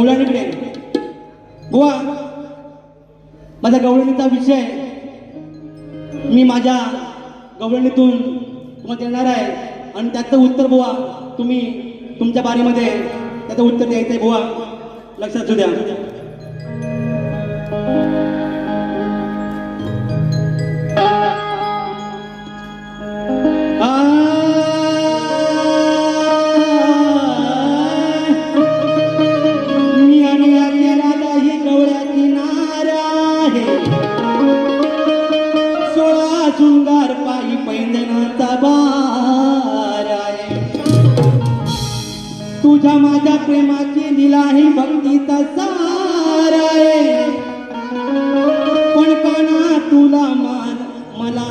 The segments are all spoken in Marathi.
गवळणी प्रेम बुवा माझा गवळणीचा विषय. मी माझ्या गवळणीतून तुम्हाला देणार आहे. आणि त्याचं उत्तर बुवा तुम्ही तुमच्या बारीमध्ये त्याचं उत्तर द्यायचं आहे बुवा. लक्षात द्या. तुझ्या माझ्या प्रेमाची दिलाही भक्तीचा सार पण काना तुला मान मला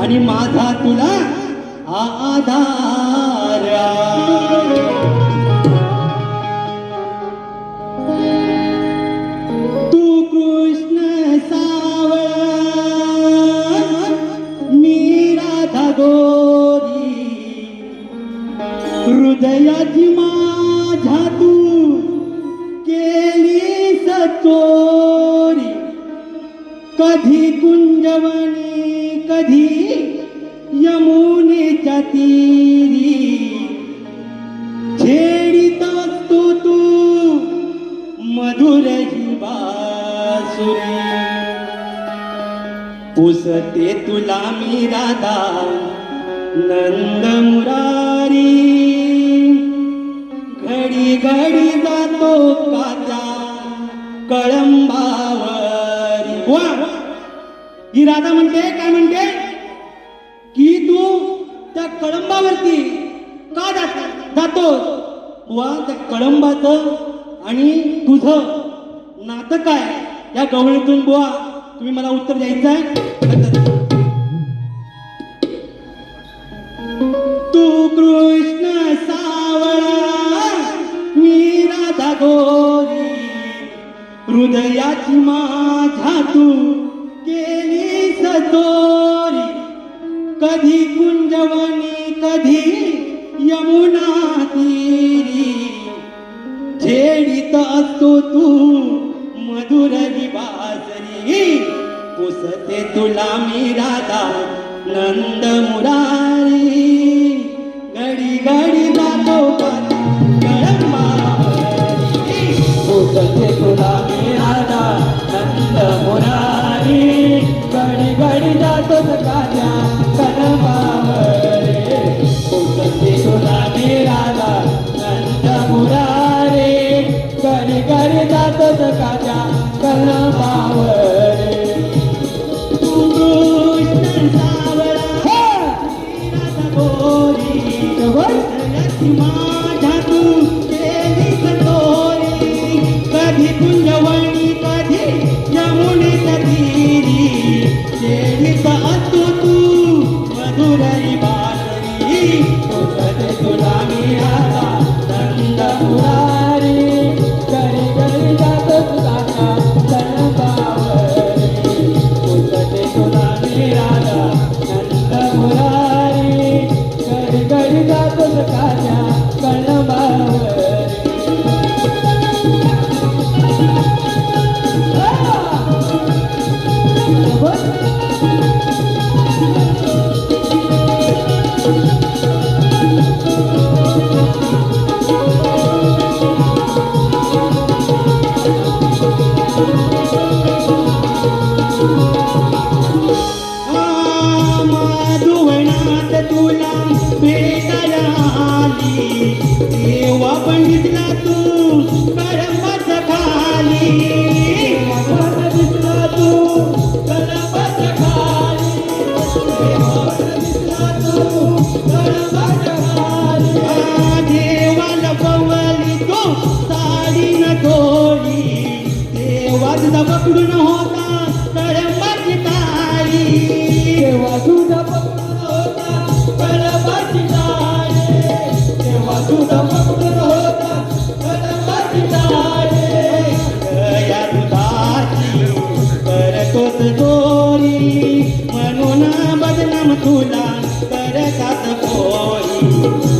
आणि माझा तुला आधार कधी कुंजवणी कधी यमुनेच्या तीरी. छेडीत असतो तू मधुर ही बासुरी पुसते तुला मी राधा नंद मुरारी. घडी घडी जातो काचा कळंबावर. वा. ही राधा म्हणते काय म्हणते? की तू त्या कळंबावरती का जात जातो वा त्या कळंबाचं आणि तुझं नातं काय? या गवळीतून बुवा तुम्ही मला उत्तर द्यायचं आहे. हृदयाची माझ्या तू केली सतोरी. कधी कुंजवणी कधी यमुना तीरी. छेडीत असतो तू मधुर ही बासरी पुसते तुला मी राधा नंद मुरारी. घडी घडी जातो नंद मुरारी गडी गडी जातो सकाळच्या. dessa sanfone